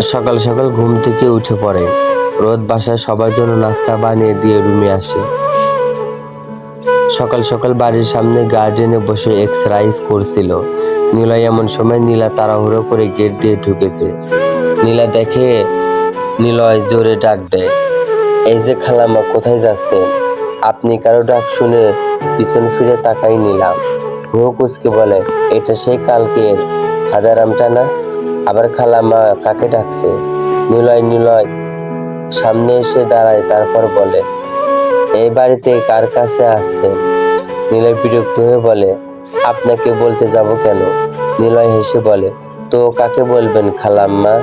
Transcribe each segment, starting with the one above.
সকাল সকাল ঘুম থেকে উঠে পড়ে। রোদ বাসায় সবার জন্য নাস্তা বানিয়ে দিয়ে রুমে আসে। সকাল সকাল বাড়ির সামনে গার্ডেনে বসে এক্সারসাইজ করছিল। নীলা এমন সময় নীলা তাড়াহুড়ো করে গেট দিয়ে ঢুকেছে। নীলা দেখে নীলয় জোরে ডাক দেয়, এই যে খালামা কোথায় যাচ্ছেন? আপনি কারও ডাক শুনে পিছন ফিরে তাকাই নিলাম। ভুয়ো কুচকে বলে, এটা সেই কালকের হাদারামটা না? আবার খালামা কাকে ডাকছে? নিলয় নিলয়, সামনে এসে দাঁড়ায়, তারপর বলে, এই বাড়িতে কার কাছে আসছে নিলয় বিরক্ত হয়ে বলে, আপনাকে বলতে যাব কেন? নিলয় হেসে বলে, তো কাকে বলবেন খালাম্মা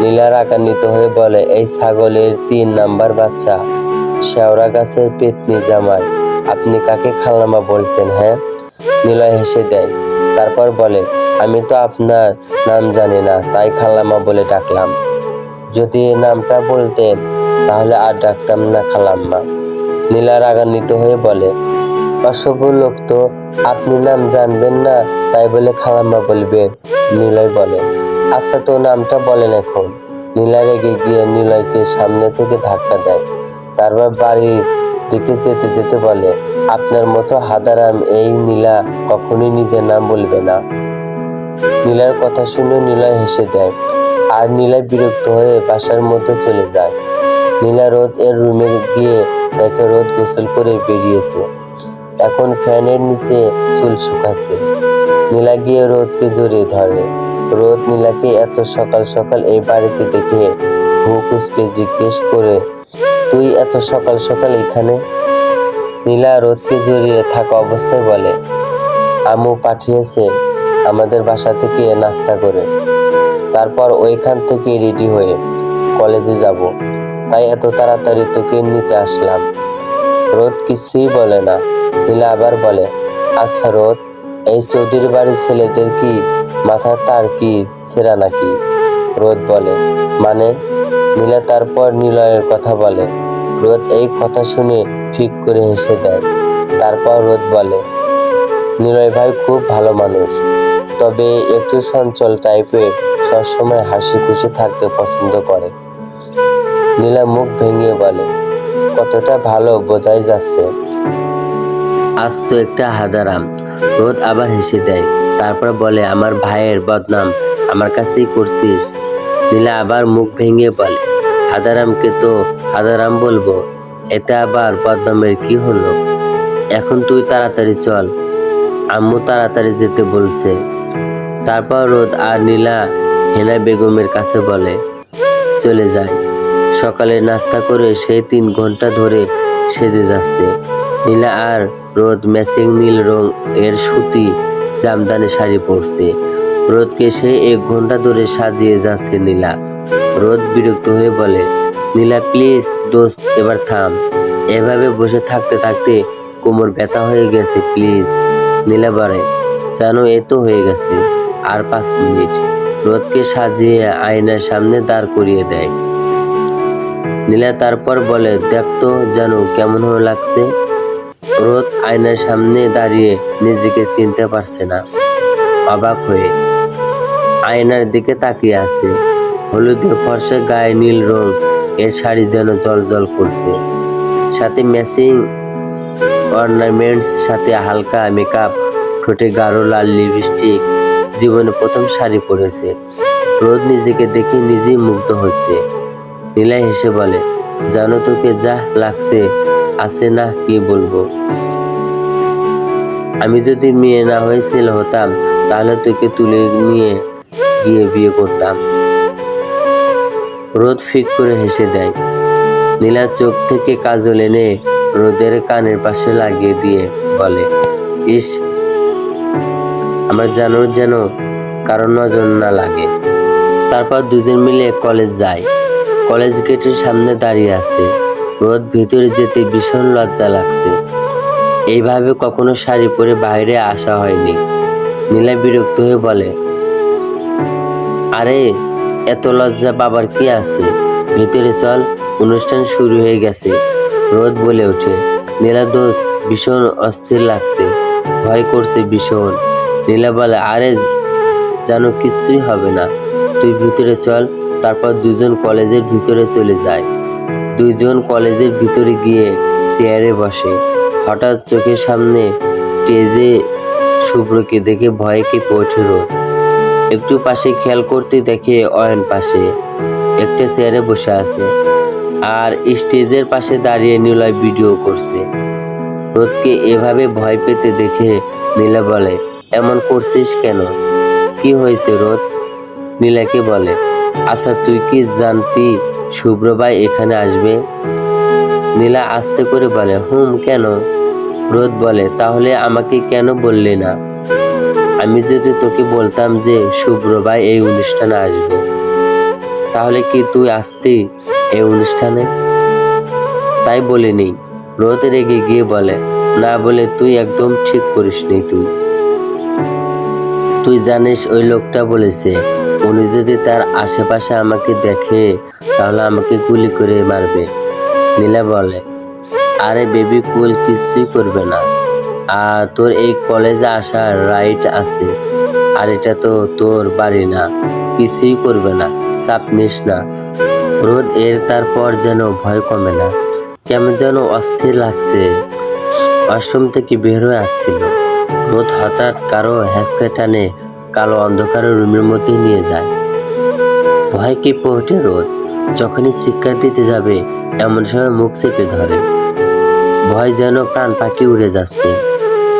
নীলা রাগান্বিত হয়ে বলে, এই ছাগলের তিন নাম্বার বাচ্চা, শেওড়া গাছের পেতনি জামাই। আপনি কাকে খালাম্মা বলছেন হ্যাঁ? নিলয় হেসে দেয়, তারপর বলে আমি তো আপনার নাম জানি না, তাই খালাম্মা বলে ডাকলাম। যদি নামটা বলতেন, তাহলে আর ডাকতাম না খালাম্মা। নীলা রাগান্বিত হয়ে বলে, অসভ্য লোক তো, আপনি নাম জানবেন না, তাই বলে খালাম্মা বলবে। নিলয় বলে আচ্ছা তো নামটা বলেন এখন। নীলা রেগে গিয়ে নিলয়কে সামনে থেকে ধাক্কা দেয়। তারপর বাড়ির দিকে যেতে যেতে বলে, আপনার মতো হাদারাম এই নীলা কখনোই নিজের নাম বলবে না। নীলার কথা শুনে নীলা হেসে দেয়, আর নীলা বিরক্ত হয়ে বাসার মধ্যে চলে যায়। নীলা রোদ এর রুমে গিয়ে দেখে রোদ গোসল করে বেরিয়েছে। এখন ফ্যানের নিচে চুল শুকাচ্ছে। নীলা গিয়ে রোদকে জড়িয়ে ধরে। রোদ নীলাকে এত সকাল সকাল এই বাড়িতে দেখে ভুকুসকে জিজ্ঞেস করে, তুই এত সকাল সকাল এখানে? নীলা রোদকে জড়িয়ে থাকা অবস্থায় বলে আমু পাঠিয়েছে আমাদের বাসা থেকে নাস্তা করে। তারপর ওইখান থেকে রেডি হয়ে কলেজে যাব। তাই এত তাড়াতাড়ি তোকে নিতে আসলাম। রোদ কিছুই বলে না। নীলা আবার বলে আচ্ছা রোদ, এই চৌধুরী বাড়ির ছেলেদের কি মাথার তার কি ছেঁড়া নাকি? রোদ বলে মানে? নীলা তারপর নিলয়ের কথা বলে। রোদ এই কথা শুনে ফিক করে হেসে দেয়। তারপর রোদ বলে নিলয় ভাই খুব ভালো মানুষ। তবে একটু সঞ্চল টাইপের সবসময় হাসি খুশি থাকতে পছন্দ করে। নীলা মুখ ভেঙে বলে, কতটা ভালো, বোঝাই যাচ্ছে। আজ তো একটা হাদারাম। রোদ আবার হেসে দেয়, তারপর বলে, আমার ভাইয়ের বদনাম, আমার কাছেই করছিস। নীলা আবার মুখ ভেঙে বলে, হাদারামকে তো হাদারাম বলব, এতে আবার বদনামের কি হলো? এখন তুই তাড়াতাড়ি চল আম্মু তাড়াতাড়ি যেতে বলছে। তারপর রোদ আর নীলা হেনা বেগমের কাছে বলে, চলে যায় সকালে নাস্তা করে সে তিন ঘণ্টা ধরে সেজে যাচ্ছে। নীলা আর রোদ ম্যাচিং নীল রং এর সুতি জামদানি শাড়ি পরছে। রোদকে সে এক ঘণ্টা ধরে সাজিয়ে যাচ্ছে নীলা। রোদ বিরক্ত হয়ে বলে, নীলা, প্লিজ দোস্ত, এবার থাম। এভাবে বসে থাকতে থাকতে কোমর ব্যথা হয়ে গেছে, প্লিজ। নীলা বলে জানো, এ তো হয়ে গেছে। আর পাঁচ মিনিট। রোদকে সাজিয়ে আয়নার সামনে দাঁড় করিয়ে দেয়। নীলা তারপর বলে দেখতো জানো, কেমন লাগছে? রোদ আয়নার সামনে দাঁড়িয়ে নিজেকে চিনতে পারছে না। অবাক হয়ে আয়নার দিকে তাকিয়ে আছে। হলুদে ফর্সে গায়ে নীল রং, এর শাড়ি যেন জল জল করছে। সাথে ম্যাচিং অর্নামেন্টস সাথে হালকা মেকআপ, ঠোঁটে গাঢ় লাল লিপস্টিক, জীবনে প্রথম শাড়ি পরেছে। রোদ নিজেকে দেখে নিজেই মুগ্ধ হচ্ছে। নীলা হেসে বলে, জানো তোকে যা লাগছে, আছে না কি বলব? আমি যদি মেয়ে না হয়ে ছেলে হতাম, তাহলে তোকে তুলে নিয়ে গিয়ে বিয়ে করতাম। রোদ ফিক করে হেসে দেয়। নীলা চোখ থেকে কাজল এনে রোদের কানের পাশে লাগিয়ে দিয়ে বলে, ইস, আমার জানোর যেন কারও নজর না লাগে। তারপর দুজন মিলে কলেজ যায়। কলেজ গেটের সামনে দাঁড়িয়ে আছে। রোদ ভিতরে যেতে ভীষণ লজ্জা লাগছে। এইভাবে কখনো শাড়ি পরে বাইরে আসা হয়নি। নীলা বিরক্ত হয়ে বলে, আরে, এত লজ্জা বাবার কি আছে? ভিতরে চল, অনুষ্ঠান শুরু হয়ে গেছে। রোদ বলে ওঠে। নীলা দোস্ত ভীষণ অস্থির লাগছে। ভয় করছে ভীষণ। নীলা বলে, আরে জানো কিছুই হবে না। তুই ভিতরে চল, তারপর দুজন কলেজের ভিতরে চলে যায়। দুইজন কলেজের ভিতরে গিয়ে চেয়ারে বসে। হঠাৎ চোখের সামনে টেজে শুভ্রকে দেখে ভয়ে কেঁপে ওঠে একটু পাশে খেয়াল করতে দেখে অয়ন পাশে। একটা চেয়ারে বসে আছে। আর স্টেজের পাশে দাঁড়িয়ে নিলয় ভিডিও করছে। রোদকে এভাবে ভয় পেতে দেখে নীলা বলে, এমন করছিস কেন? কি হয়েছে রোদ? নীলাকে বলে আচ্ছা তুই কি জানতি শুভ্রবাই এখানে আসবে? নীলা আস্তে করে বলে, হুম, কেন? রোদ বলে, তাহলে আমাকে কেন বললি না? আমি যদি তোকে বলতাম যে শুভ্রবাই এই অনুষ্ঠানে আসবে, তাহলে কি তুই আসতি? এই অনুষ্ঠানে? তাই বলিনি রোদ রেগে গিয়ে বলে, না বলে তুই একদম ঠিক করিসনি তুই। তুই জানিস, ওই লোকটা বলেছে, উনি যদি তার আশেপাশে আমাকে দেখে, তাহলে আমাকে গুলি করে মারবে। নীলা বলে, আরে বেবি, কুল কিছুই করবে না। আর তোর এই কলেজে আসার রাইট আছে, আর এটা তো তোর বাড়ি না। কিছুই করবে না। চাপ নিস না। রোদ এর তারপর যেন ভয় কমে না। কেমন যেন অস্থির লাগছে। ওয়াশরুম থেকে বের হয়ে আসছিল। রোদ হঠাৎ কারও হ্যাঁচকে টানে, কালো অন্ধকারের রুমের মধ্যে নিয়ে যায়। ভয় কেঁপে ওঠে রোদ? যখনই চিৎকার দিতে যাবে, এমন সময় মুখ চেপে ধরে। ভয় যেন প্রাণ পাখি উড়ে যাচ্ছে।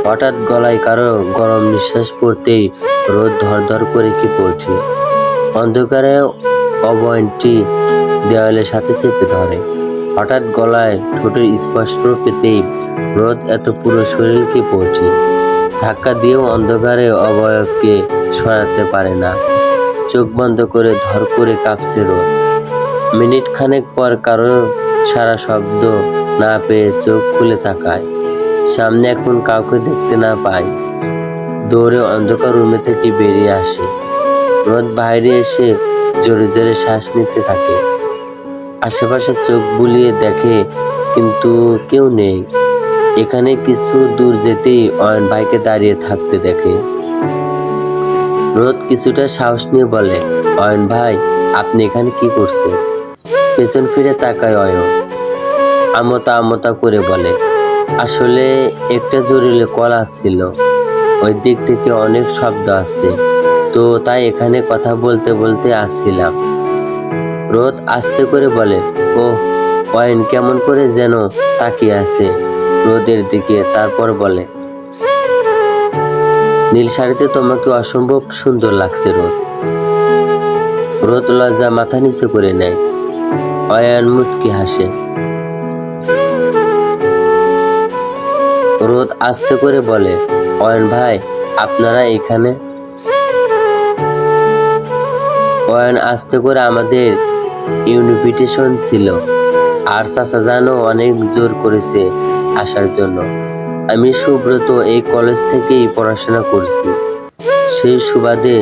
হঠাৎ গলায় কারও গরম নিঃশ্বাস পড়তেই রোদ ধর ধর করে কি ওঠে। অন্ধকারে অবয়নটি দেওয়ালের সাথে চেপে ধরে। হঠাৎ গলায় ঠোঁটের স্পষ্ট পেতেই রোদ এত পুরো শরীরকে পৌঁছে। ধাক্কা দিয়েও অন্ধকারে অবয়বকে সরাতে পারে না। চোখ বন্ধ করে ধর করে কাঁপছে রোদ। মিনিট খানেক পর কারও সারা শব্দ না পেয়ে চোখ খুলে তাকায়। সামনে এখন কাউকে দেখতে না পায়। দৌড়ে অন্ধকার রুমে থেকে বেরিয়ে আসে। রোদ বাইরে এসে জোরে জোরে শ্বাস নিতে থাকে। আশেপাশে চোখ বুলিয়ে দেখে, কিন্তু কেউ নেই। এখানে কিছু দূর যেতেই অয়ন ভাইকে দাঁড়িয়ে থাকতে দেখে। রোদ কিছুটা সাহস নিয়ে বলে, অয়ন ভাই, আপনি এখানে কি করছেন? পেছন ফিরে তাকায় অয়ন। আমতা আমতা করে বলে, আসলে একটা জরুরি কল আসছিল। ওই দিক থেকে অনেক শব্দ আছে। তো তাই এখানে কথা বলতে বলতে আসছিলাম। রোদ আস্তে করে বলে ও অয়ন কেমন করে যেন তাকিয়ে আছে। রোদের দিকে তারপর বলে, নীল শাড়িতে তোমাকে অসম্ভব সুন্দর লাগছে রোদ। রোদ লজ্জা মাথা নিচে করে নেয়। অয়ান মুস্কি হাসে। রোদ আস্তে করে বলে, অয়ন ভাই, আপনারা এখানে? অয়ন আস্তে করে আমাদের ইউনিভিটেশন ছিল। আর চাচা জানো, অনেক জোর করেছে আসার জন্য। আমি সুব্রত এই কলেজ থেকেই পড়াশোনা করছি। সেই সুবাদে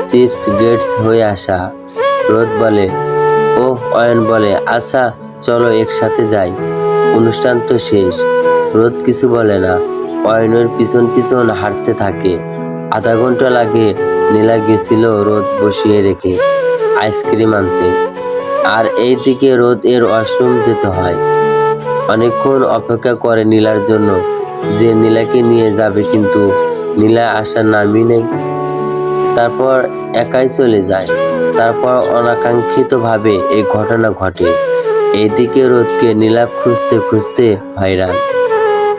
চিপস গেটস হয়ে আসা। রোদ বলে ও অয়ন বলে আচ্ছা চলো একসাথে যাই। অনুষ্ঠান তো শেষ রোদ কিছু বলে না। অয়নের পিছন পিছন হাঁটতে থাকে। আধা ঘণ্টা লাগে নীলা গেছিল রোদ বসিয়ে রেখে আইসক্রিম আনতে। আর এইদিকে রোদ এর ওয়াশরুম যেতে হয়। অনেকক্ষণ অপেক্ষা করে নীলার জন্য। যে নীলাকে নিয়ে যাবে কিন্তু নীলা আসার নামই নেই। তারপর একাই চলে যায়। তারপর অনাকাঙ্ক্ষিতভাবে এই ঘটনা ঘটে। এইদিকে রোদকে নীলা খুঁজতে খুঁজতে হয়রান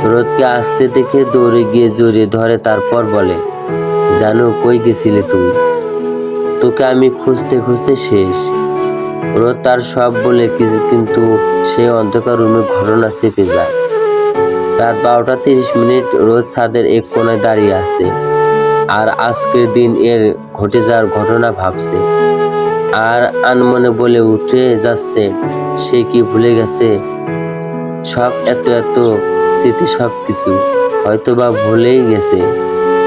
রোদকে আসতে দেখে দৌড়ে গিয়ে জড়িয়ে ধরে, তারপর বলে, জানো, কই গেছিলে তুমি? তোকে আমি খুঁজতে খুঁজতে শেষ। রোদ তার সব বলে কিন্তু সে অন্ধকার রুমে ঘটনা চেপে যায়। রাত বারোটা তিরিশ মিনিট রোদ ছাদের এক কোনায় দাঁড়িয়ে আছে। আর আজকের দিন এর ঘটে যাওয়ার ঘটনা ভাবছে। আর আনমনে বলে উঠে যাচ্ছে, সে কি ভুলে গেছে? সব এত এত স্মৃতি সব কিছু হয়তো বা ভুলেই গেছে।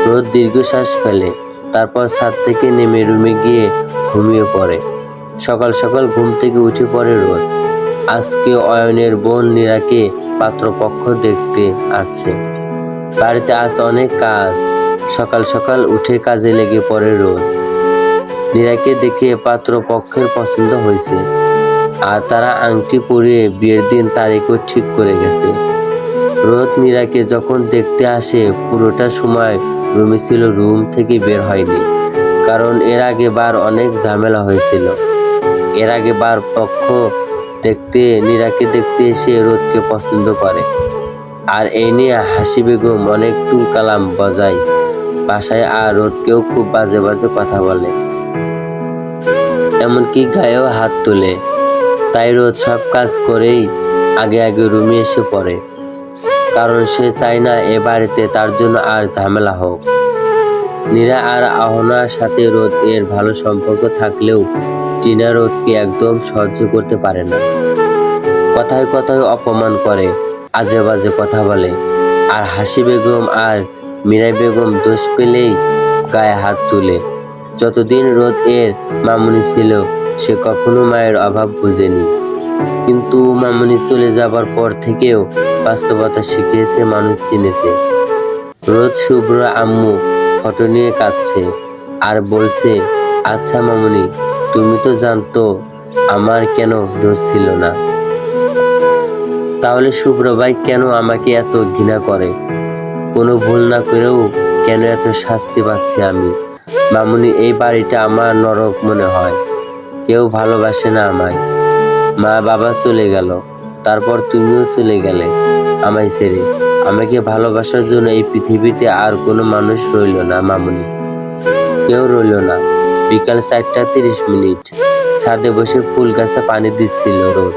রোদ দীর্ঘশ্বাস ফেলে, তারপর ছাদ থেকে নেমে রুমে গিয়ে ঘুমিয়ে পড়ে। সকাল সকাল ঘুম থেকে উঠে পড়ে রোদ। আজকে অয়নের বোন নীরাকে পাত্রপক্ষ দেখতে আছে। বাড়িতে আজ অনেক কাজ। সকাল সকাল উঠে কাজে লেগে পড়ে রোদ। নীরাকে দেখে পাত্রপক্ষের পছন্দ হয়েছে। আর তারা আংটি পরিয়ে বিয়ের দিন তারিখও ঠিক করে গেছে। রোদ নীরাকে যখন দেখতে আসে, পুরোটা সময় রুমে ছিল, রুম থেকে বের হয়নি। কারণ এর আগে বার অনেক ঝামেলা হয়েছিল। এর আগে বার পক্ষ দেখতে, নীরাকে দেখতে এসে রোদকে পছন্দ করে। আর এই নিয়ে হাসি বেগম অনেক কালাম বজায়। বাসায় আর রোদকেও খুব বাজে বাজে কথা বলে। এমনকি গায়েও হাত তোলে। তাই রোদ সব কাজ করেই আগে আগে রুমে এসে পড়ে। কারণ সে চায় না এ বাড়িতে তার জন্য আর ঝামেলা হোক। নীরা আর আহনার সাথে রোদ এর ভালো সম্পর্ক থাকলেও টিনা রোদকে একদম সহ্য করতে পারে না। কথায় কথায় অপমান করে, আজে বাজে কথা বলে। আর হাসি বেগম আর মীরাই বেগম দোষ পেলেই গায়ে হাত তুলে। যতদিন রোদ এর মামুনি ছিল, সে কখনো মায়ের অভাব বুঝেনি। কিন্তু মামুনি চলে যাবার পর থেকেও বাস্তবতা শিখিয়েছে, মানুষ চিনেছে। রোদ শুভ্র আম্মু ফটো নিয়ে কাঁদছে আর বলছে আচ্ছা মামুনি তুমি তো জানতো, আমার কেন দোষ ছিল না। তাহলে শুভ্র ভাই কেন আমাকে এত ঘৃণা করে? কোনো ভুল না করেও কেন এত শাস্তি পাচ্ছি আমি? মামুনি, এই বাড়িটা আমার নরক মনে হয়। কেউ ভালোবাসে না আমায়। মা বাবা চলে গেল, তারপর তুমিও চলে গেলে আমায় ছেড়ে। আমাকে ভালোবাসার জন্য এই পৃথিবীতে আর কোনো মানুষ রইল না, মামুনি। কেউ রইল না। বিকাল চারটা তিরিশ মিনিট। ছাদে বসে ফুল গাছে পানি দিচ্ছিল রোদ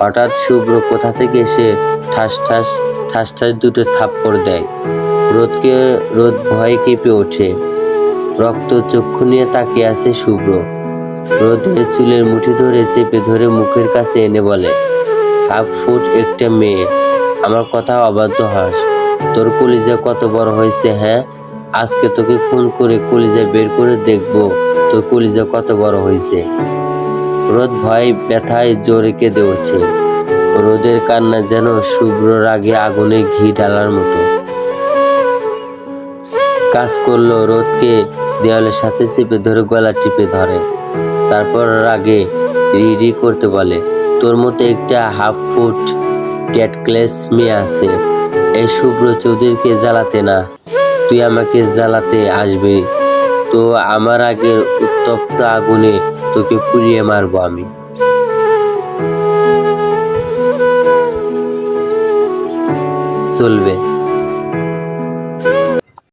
হঠাৎ শুভ্র কোথা থেকে এসে ঠাস ঠাস ঠাস ঠাস দুটো থাপ্পড় দেয়। রোদকে, রোদ ভয়ে কেঁপে ওঠে। রক্ত চক্ষু নিয়ে তাকিয়ে আছে শুভ্র। রোদের চুলের মুঠি ধরে চেপে ধরে মুখের কাছে এনে বলে, হাফ ফুট একটা মেয়ে, আমার কথা অবাধ্য হাস। তোর কলিজা কত বড় হয়েছে হ্যাঁ? আজকে তোকে খুন করে কলিজা বের করে দেখব। তোর কলিজা কত বড় হয়েছে রোদ ভয় ব্যথায় জোরে কেঁদে ওঠে রোদের কান্না যেন শুভ্র রাগে আগুনে ঘি ঢালার মতো। কাজ করল রোদকে দেওয়ালের সাথে চেপে ধরে গলা টিপে ধরে। তারপর রাগে রিডি করতে বলে, তোর মতো একটা হাফ ফুট ক্যাট ক্লেস মেয়ে আছে। এই শুভ্র চৌধুরীকে জ্বালাতে না। তুই আমাকে জ্বালাতে আসবি। তো আমার আগে উত্তপ্ত আগুনে তোকে পুড়িয়ে মারবো আমি। চলবে।